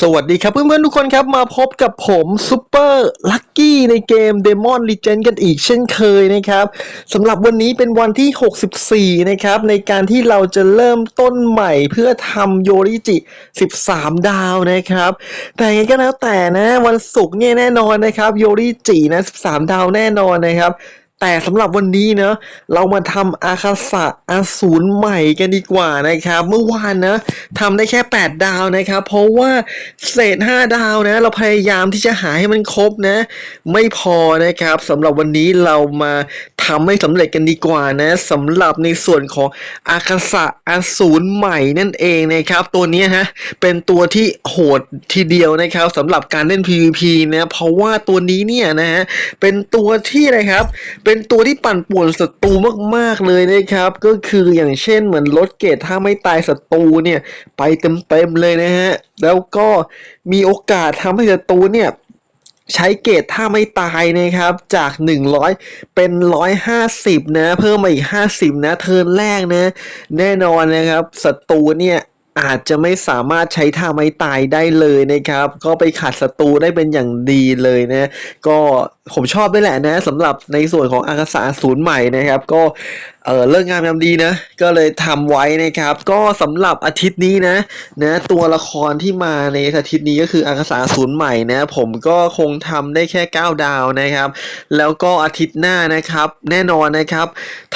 สวัสดีครับเพื่อนๆทุกคนครับมาพบกับผมซูเปอร์ลัคกี้ในเกม Demon Legend กันอีกเช่นเคยนะครับสำหรับวันนี้เป็นวันที่ 64 นะครับ ในการที่เราจะเริ่มต้นใหม่เพื่อทำโยริจิ 13 ดาวนะครับ แต่ยังไงก็แล้วแต่นะ วันศุกร์เนี่ยแน่นอนนะครับ โยริจินะ 13 ดาวแน่นอนนะครับ แต่สำหรับวันนี้เนะเรามาทำอาคาสะอาสูรใหม่กันดีกว่านะครับ เมื่อวานนะทำได้แค่ 8 ดาวนะครับ เพราะว่าเศษ 5 ดาวนะ เราพยายามที่จะหาให้มันครบนะ ไม่พอนะครับสำหรับวันนี้เรามาำให้สำเร็จกันดีกว่านะสำหรับในส่วนของอาคาสะอสูรใหม่นั่นเองนะครับ ตัวนี้ฮะเป็นตัวที่โหดทีเดียวนะครับสำหรับการเล่น PVP นะเพราะว่าตัวนี้เนี่ยนะฮะเป็นตัวที่อะครับ เป็นตัวที่ปั่นป่วนศัตรูมากๆเลยนะครับ ก็คืออย่างเช่นเหมือนลดเกรดถ้าไม่ตายศัตรูเนี่ยไปเต็มๆเลยนะฮะแล้วก็มีโอกาสทำให้ศัตรูเนี่ย ใช้เกรดถ้าไม่ตายนะครับ จาก 100 เป็น 150 นะ เพิ่มมาอีก 50 นะ เทิร์นแรกนะ แน่นอนนะครับศัตรูเนี่ยอาจจะไม่สามารถใช้ท่าไม้ตายได้เลยนะครับ ก็ไปขัดศัตรูได้เป็นอย่างดีเลยนะ ก็ ผมชอบด้วยแหละนะสำหรับในส่วนของอากาศาศูนย์ใหม่นะครับ ก็เออเลิกงามยามดีนะ ก็เลยทำไว้นะครับ ก็สำหรับอาทิตย์นี้นะนะตัวละครที่มาในอาทิตย์นี้ก็คืออากาศาศูนย์ใหม่นะ ผมก็คงทำได้แค่ 9 ดาวนะครับ แล้วก็อาทิตย์หน้านะครับ แน่นอนนะครับ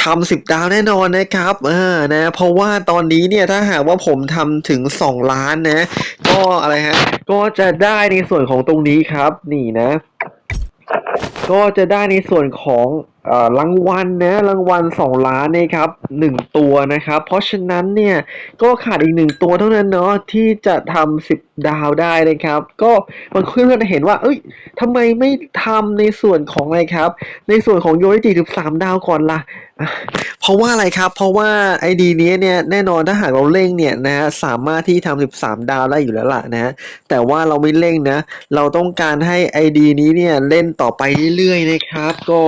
ทำ10ดาวแน่นอนนะครับอ่านะ เพราะว่าตอนนี้เนี่ยถ้าหากว่าผมทำถึง 2 ล้านนะ ก็อะไรฮะก็จะได้ในส่วนของตรงนี้ครับ นี่นะ ก็จะได้ในส่วนของ รางวัลนะรางวัล2ล้านนะครับหนึ่งตัวนะครับ เพราะฉะนั้นเนี่ยก็ขาดอีกหนึ่งตัวเท่านั้นเนาะที่จะทำสิบดาวได้นะครับ ก็บางเพื่อนเห็นว่า เอ้ยทำไมไม่ทำในส่วนของอะไรครับ ในส่วนของโยนิจิสิบสามดาวก่อนละ่ะเพราะว่าอะไรครับ เพราะว่าไอดีนี้เนี่ยแน่นอนถ้าหากเราเร่งเนี่ยนะสามารถที่ทำสิบสามดาวได้อยู่แล้วล่ะนะแต่ว่าเราไม่เร่งนะ เราต้องการให้ไอดีนี้เนี่ยเล่นต่อไปเรื่อยๆนะครับ ก็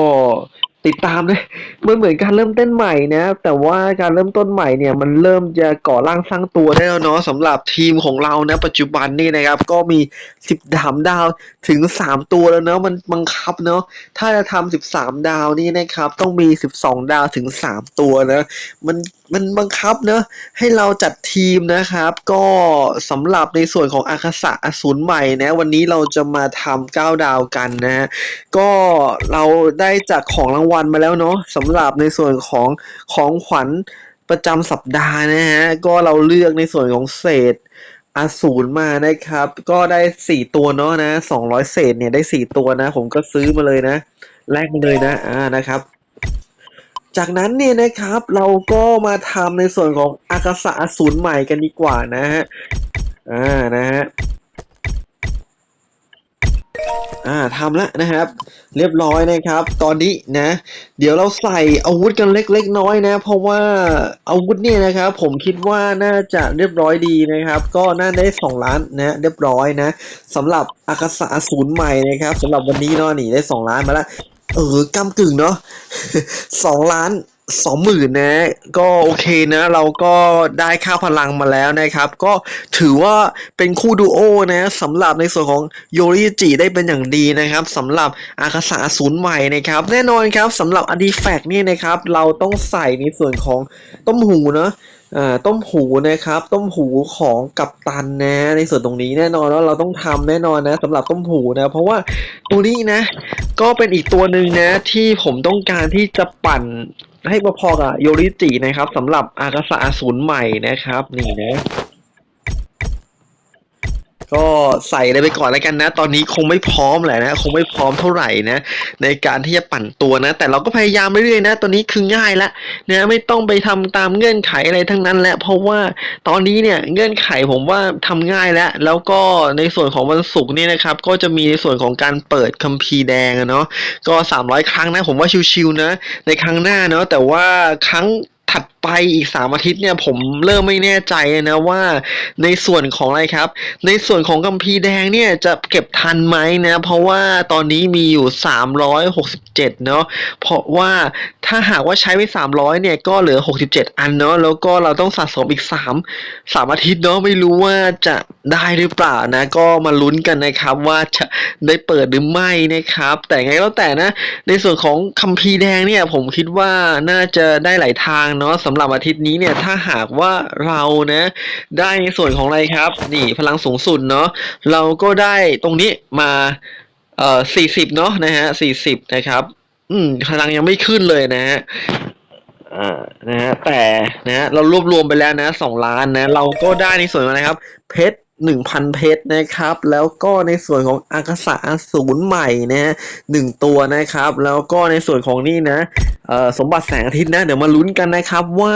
ติดตามนะมันเหมือนการเริ่มต้นใหม่นะ แต่ว่าการเริ่มต้นใหม่เนี่ย มันเริ่มจะก่อร่างสร้างตัวได้แล้วเนาะสำหรับทีมของเรานะ ปัจจุบันนี่นะครับ ก็มีสิบดามดาวถึงสามตัวแล้วเนาะมันบังคับเนาะถ้าจะทำสิบสามดาวนี่นะครับ ต้องมีสิบสองดาวถึงสามตัวนะ มันมันบังคับเนอะให้เราจัดทีมนะครับ ก็สำหรับในส่วนของอาคาสะอสูรใหม่นะ วันนี้เราจะมาทำเก้าดาวกันนะฮะก็เราได้จากของรางวัลมาแล้วเนาะสำหรับในส่วนของของขวัญประจำสัปดาห์นะฮะก็เราเลือกในส่วนของเศษอสูรมานะครับ ก็ได้สี่ตัวเนาะนะสองร้อยเศษเนี่ยได้สี่ตัวนะ ผมก็ซื้อมาเลยนะแลกมาเลยนะอ่านะครับ จากนั้นเนี่ยนะครับ เราก็มาทำในส่วนของอากาศอสูรใหม่กันดีกว่านะฮะอ่านะฮะ ทำแล้วนะครับ เรียบร้อยนะครับ ตอนนี้นะ เดี๋ยวเราใส่อาวุธกันเล็กๆน้อยนะ เพราะว่าอาวุธเนี่ยนะครับ ผมคิดว่าน่าจะเรียบร้อยดีนะครับ ก็น่าได้สองล้านนะเรียบร้อยนะสำหรับอากาศศูนย์ใหม่นะครับสำหรับวันนี้เนาะนี่ได้สองล้านมาแล้วเออกำกึ่งเนาะสองล้าน สองหมื่นนะ ก็โอเคนะ เราก็ได้ค่าพลังมาแล้วนะครับ ก็ถือว่าเป็นคู่ดูโอนะสำหรับในส่วนของโยริจิได้เป็นอย่างดีนะครับสำหรับอาคาสะศูนย์ใหม่นะครับ แน่นอนครับสำหรับอดีแฟกนี่นะครับ เราต้องใส่ในส่วนของต้มหูเนาะอ่าต้มหูนะครับ ต้มหูของกัปตันนะ ในส่วนตรงนี้แน่นอนว่าเราต้องทำแน่นอนนะสำหรับต้มหูนะ เพราะว่าตัวนี้นะ ก็เป็นอีกตัวหนึ่งนะ ที่ผมต้องการที่จะปั่น ให้พอๆกับโยริจินะครับสำหรับอากาศาศูนย์ใหม่นะครับ นี่นะ ก็ใส่เลยไปก่อนแล้วกันนะ ตอนนี้คงไม่พร้อมแหละนะ คงไม่พร้อมเท่าไหร่นะ ในการที่จะปั่นตัวนะ แต่เราก็พยายามเรื่อยๆนะ ตอนนี้คือง่ายละนะไม่ต้องไปทำตามเงื่อนไขอะไรทั้งนั้นแหละเพราะว่าตอนนี้เนี่ยเงื่อนไขผมว่าทำง่ายแล้ว แล้วก็ในส่วนของวันศุกร์นี่นะครับ ก็จะมีในส่วนของการเปิดคัมภีร์แดงอะเนาะก็ 300 ครั้งนะ ผมว่าชิวๆนะ ในครั้งหน้าเนาะแต่ว่าครั้งถัด ไปอีกสามอาทิตย์เนี่ยผมเริ่มไม่แน่ใจนะว่าในส่วนของอะไรครับ ในส่วนของกัมพีแดงเนี่ยจะเก็บทันไหมนะ เพราะว่าตอนนี้มีอยู่ 367 เนาะเพราะว่าถ้าหากว่าใช้ไป 300 เนี่ยก็เหลือ 67 อันเนาะแล้วก็เราต้องสะสมอีก 3 3 อาทิตย์เนาะไม่รู้ว่าจะได้หรือเปล่านะ ก็มาลุ้นกันนะครับว่าจะได้เปิดหรือไม่นะครับ แต่ไงแล้วแต่นะ ในส่วนของคัมภีแดงเนี่ยผมคิดว่าน่าจะได้หลายทางเนาะสำหรับอาทิตย์นี้เนี่ยถ้าหากว่าเรานะได้ในส่วนของอะไรครับ นี่พลังสูงสุดเนาะเราก็ได้ตรงนี้มาเอ่อสี่สิบเนาะนะฮะสี่สิบนะครับ อืมพลังยังไม่ขึ้นเลยนะฮะอ่านะฮะแต่นะฮะเรารวบรวมไปแล้วนะสองล้านนะ เราก็ได้ในส่วนอะไรครับ เพชร หนึ่งพันเพชรนะครับ แล้วก็ในส่วนของอากาศาศูนย์ใหม่นะหนึ่งตัวนะครับ แล้วก็ในส่วนของนี่นะสมบัติแสงอาทิตย์นะ เดี๋ยวมาลุ้นกันนะครับว่า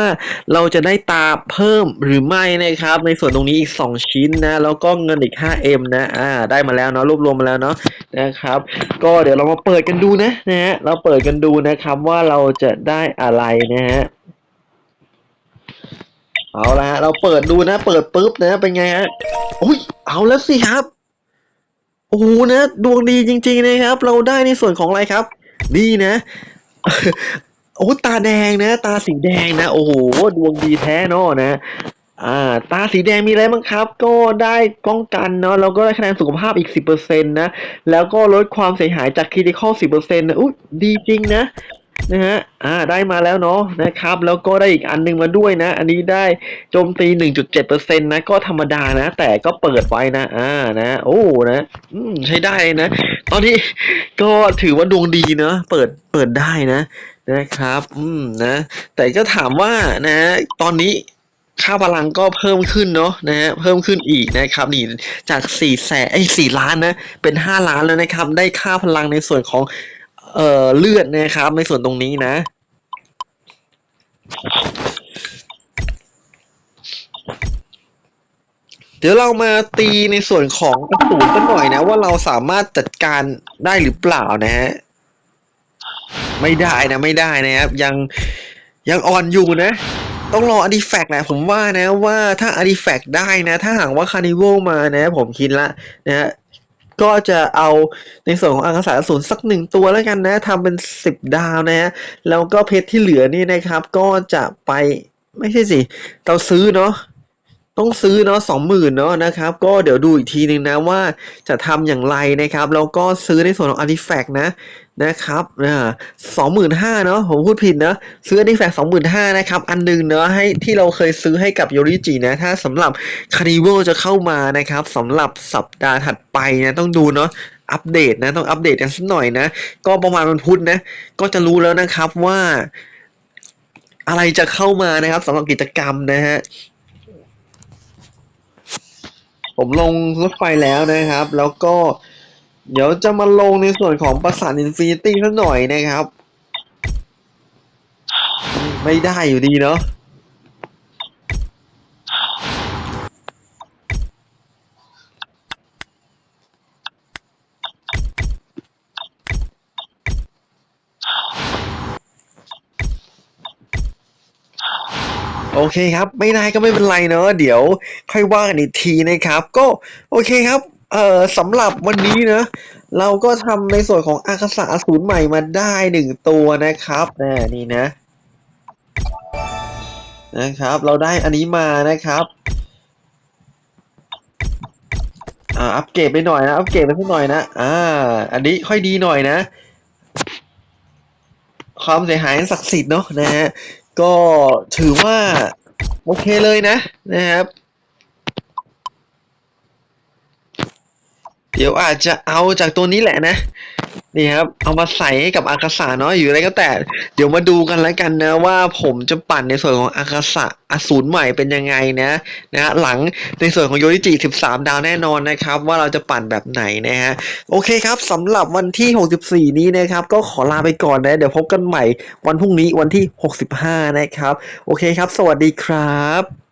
เราจะได้ตาเพิ่มหรือไม่นะครับ ในส่วนตรงนี้อีก 2 ชิ้นนะ แล้วก็เงินอีก 5M นะอ่าได้มาแล้วเนาะรวบรวมมาแล้วเนาะนะครับ ก็เดี๋ยวเรามาเปิดกันดูนะนะฮะเราเปิดกันดูนะครับว่าเราจะได้อะไรนะฮะ เอาละฮะเราเปิดดูนะ เปิดปุ๊บนะ เป็นไงฮะอุ้ยเอาแล้วสิครับ โอ้โหนะดวงดีจริง ๆนะครับ เราได้ในส่วนของอะไรครับนี่นะโอ้ตาแดงนะ ตาสีแดงนะ โอ้โหดวงดีแท้นาะนะอ่าตาสีแดงมีอะไรบ้างครับ ก็ได้ป้องกันเนาะแล้วก็ได้คะแนนสุขภาพอีก 10%นะ แล้วก็ลดความเสียหายจากคริติคอล10%นะอุ๊ยดีจริงนะ นะฮะ อ่า ได้มาแล้วเนาะนะครับ แล้วก็ได้อีกอันหนึงมาด้วยนะ อันนี้ได้โจมตี 1.7%นะ ก็ธรรมดานะ แต่ก็เปิดไว้นะ อ่า นะ โอ้ นะ อืม ใช้ได้นะ ตอนนี้ก็ถือว่าดวงดีเนาะ เปิด เปิดได้นะ นะครับ อืม นะ แต่ก็ถามว่านะ ตอนนี้ค่าพลังก็เพิ่มขึ้นเนาะนะฮะเพิ่มขึ้นอีกนะครับนี่จากสี่แสนไอ้สล้านนะเป็นห้าล้านแล้วนะครับ ได้ค่าพลังในส่วนของ เอ่อเลือดนะครับ ในส่วนตรงนี้นะเดี๋ยวเรามาตีในส่วนของกระสุนกันหน่อยนะ ว่าเราสามารถจัดการได้หรือเปล่านะฮะไม่ได้นะไม่ได้นะครับ ยังยังอ่อนอยู่นะ ต้องรออดีแฟกแหละผมว่านะว่าถ้าอดีแฟกได้นะ ถ้าหากว่าคาร์นิวมานะ ผมคิดละนะฮะ ก็จะเอาในส่วนของอาการศูนย์สักหนึ่งตัวแล้วกันนะทำเป็นสิบดาวนะฮะแล้วก็เพชรที่เหลือนี่นะครับ ก็จะไปไม่ใช่สิ เราซื้อเนาะ ต้องซื้อเนาะสองหมื่นเนาะนะครับ ก็เดี๋ยวดูอีกทีหนึ่งนะว่าจะทำอย่างไรนะครับ แล้วก็ซื้อในส่วนของอาร์ติแฟกต์นะนะครับอ่าสองหมื่นห้าเนาะผมพูดผิดนะซื้ออาร์ติแฟกต์สองหมื่นห้านะครับ อันหนึ่งเนาะให้ที่เราเคยซื้อให้กับโยริจินะ ถ้าสำหรับคาริโวจะเข้ามานะครับสำหรับสัปดาห์ถัดไปนะต้องดูเนาะอัปเดตนะต้องอัปเดตกันสักหน่อยนะ ก็ประมาณวันพุธนะ ก็จะรู้แล้วนะครับว่า อะไรจะเข้ามานะครับสำหรับกิจกรรมนะฮะ ผมลงรถไฟแล้วนะครับ แล้วก็เดี๋ยวจะมาลงในส่วนของปราสาทอินฟินิตี้สักหน่อยนะครับ ไม่ได้อยู่ดีเนาะ โอเคครับ ไม่ได้ก็ไม่เป็นไรเนาะเดี๋ยวค่อยว่ากันอีกทีนะครับ ก็โอเคครับเอ่อสำหรับวันนี้นะเราก็ทำในส่วนของอากาศาศูนย์ใหม่มาได้หนึ่งตัวนะครับนะนี่นะ นะครับ เราได้อันนี้มานะครับอ่าอัปเกรดไปหน่อยนะอัปเกรดไปสักหน่อยนะอ่า อันนี้ค่อยดีหน่อยนะ ความเสียหายศักดิ์สิทธิ์เนาะนะฮะ ก็ถือว่า โอเคเลยนะนะครับ เดี๋ยวอาจจะเอาจากตัวนี้แหละนะ นี่ครับ เอามาใส่ให้กับอากาศะเนาะอยู่อะไรก็แต่ เดี๋ยวมาดูกันแล้วกันนะ ว่าผมจะปั่นในส่วนของอากาศะอสูรใหม่เป็นยังไงนะนะฮะหลังในส่วนของโยนิจิ13 ดาวแน่นอนนะครับ ว่าเราจะปั่นแบบไหนนะฮะโอเคครับสำหรับวันที่ 64 นี้นะครับ ก็ขอลาไปก่อนนะ เดี๋ยวพบกันใหม่วันพรุ่งนี้วันที่ 65 นะครับ โอเคครับ สวัสดีครับ